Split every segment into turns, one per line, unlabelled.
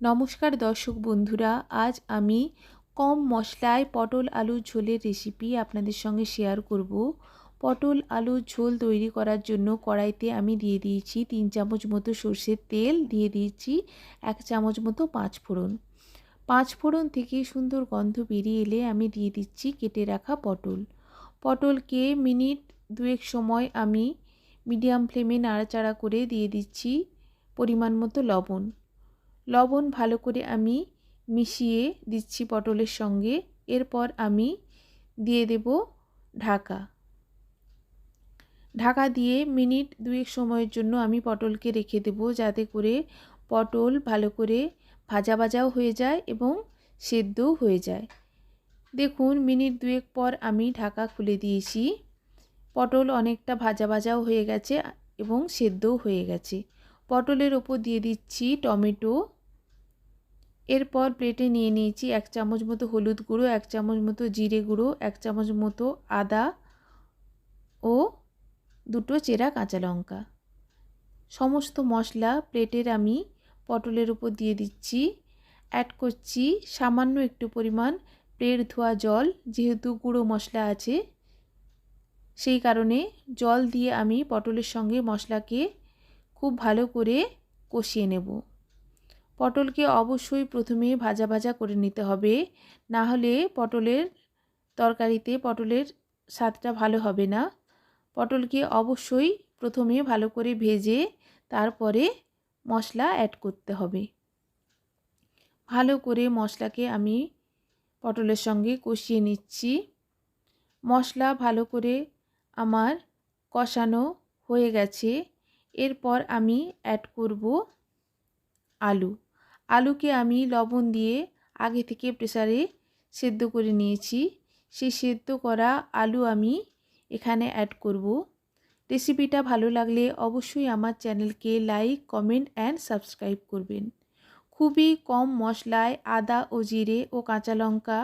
নমস্কার দর্শক বন্ধুরা, আজ আমি কম মশলায় পটল আলুর ঝোলের রেসিপি আপনাদের সঙ্গে শেয়ার করব। পটল আলুর ঝোল তৈরি করার জন্য কড়াইতে আমি দিয়ে দিয়েছি তিন চামচ মতো সর্ষের তেল, দিয়ে দিয়েছি এক চামচ মতো পাঁচ ফোড়ন। পাঁচ ফোড়ন থেকে সুন্দর গন্ধ বেরিয়ে এলে আমি দিয়ে দিচ্ছি কেটে রাখা পটল। পটলকে মিনিট দুয়েক সময় আমি মিডিয়াম ফ্লেমে নাড়াচাড়া করে দিয়ে দিচ্ছি পরিমাণ মতো লবণ। লবণ ভালো করে আমি মিশিয়ে দিচ্ছি পটলের সঙ্গে। এরপর আমি দিয়ে দেব ঢাকা। ঢাকা দিয়ে মিনিট দুয়েক সময়ের জন্য আমি পটলকে রেখে দেব যাতে করে পটল ভালো করে ভাজা ভাজাও হয়ে যায় এবং সেদ্ধও হয়ে যায়। দেখুন, মিনিট দুয়েক পর আমি ঢাকা খুলে দিয়েছি। পটল অনেকটা ভাজা ভাজাও হয়ে গেছে এবং সেদ্ধও হয়ে গেছে। পটলের ওপর দিয়ে দিচ্ছি টমেটো এরপর প্লেটে নিয়ে নিয়েছি এক চামচ মতো হলুদ গুঁড়ো, এক চামচ মতো জিরে গুঁড়ো, এক চামচ মতো আদা ও দুটো চেরা কাঁচা লঙ্কা। সমস্ত মশলা প্লেটের আমি পটলের উপর দিয়ে দিচ্ছি। অ্যাড করছি সামান্য একটু পরিমাণ প্লেট ধোয়া জল, যেহেতু গুঁড়ো মশলা আছে, সেই কারণে জল দিয়ে আমি পটলের সঙ্গে মশলাকে খুব ভালো করে কষিয়ে নেব। পটলকে অবশ্যই প্রথমে ভাজা ভাজা করে নিতে হবে। না হলে পটলের তরকারিতে পটলের স্বাদটা ভালো হবে না। পটলকে অবশ্যই প্রথমে ভালো করে ভেজে তারপরে মশলা অ্যাড করতে হবে। ভালো করে মশলাকে আমি পটলের সঙ্গে কষিয়ে নিচ্ছি। মশলা ভালো করে আমার কষানো হয়ে গেছে। এরপর আমি অ্যাড করব আলু। আলুকে আমি লবণ দিয়ে আগে থেকে প্রেসারে সেদ্ধ করে নিয়েছি। সেই সেদ্ধ করা আলু আমি এখানে অ্যাড করব। রেসিপিটা ভালো লাগলে অবশ্যই আমার চ্যানেলকে লাইক কমেন্ট অ্যান্ড সাবস্ক্রাইব করবেন। খুবই কম মশলায় আদা ও জিরে ও কাঁচা লঙ্কা,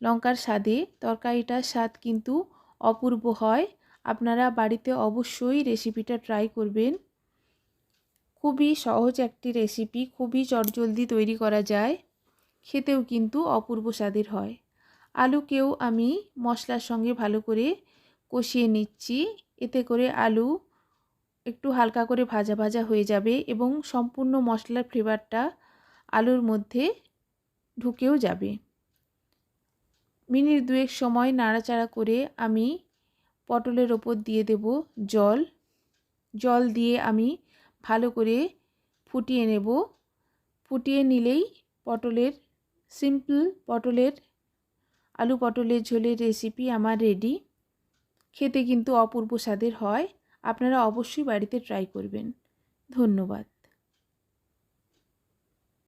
লঙ্কার স্বাদে তরকারিটার স্বাদ কিন্তু অপূর্ব হয়। আপনারা বাড়িতে অবশ্যই রেসিপিটা ট্রাই করবেন। খুবই সহজ একটি রেসিপি খুবই চটজলদি তৈরি করা যায়। খেতেও কিন্তু অপূর্ব স্বাদের হয়। আলুকেও আমি মশলার সঙ্গে ভালো করে কষিয়ে নিচ্ছি। এতে করে আলু একটু হালকা করে ভাজা ভাজা হয়ে যাবে এবং সম্পূর্ণ মশলার ফ্লেভারটা আলুর মধ্যে ঢুকেও যাবে। মিনিট দুয়েক সময় নাড়াচাড়া করে আমি পটলের ওপর দিয়ে দেব জল। জল দিয়ে আমি ভালো করে ফুটিয়ে নেব। ফুটিয়ে নিলেই পটলের সিম্পল পটলের, আলু পটলের ঝোলের রেসিপি আমার রেডি খেতে কিন্তু অপূর্ব স্বাদের হয়। আপনারা অবশ্যই বাড়িতে ট্রাই করবেন। ধন্যবাদ।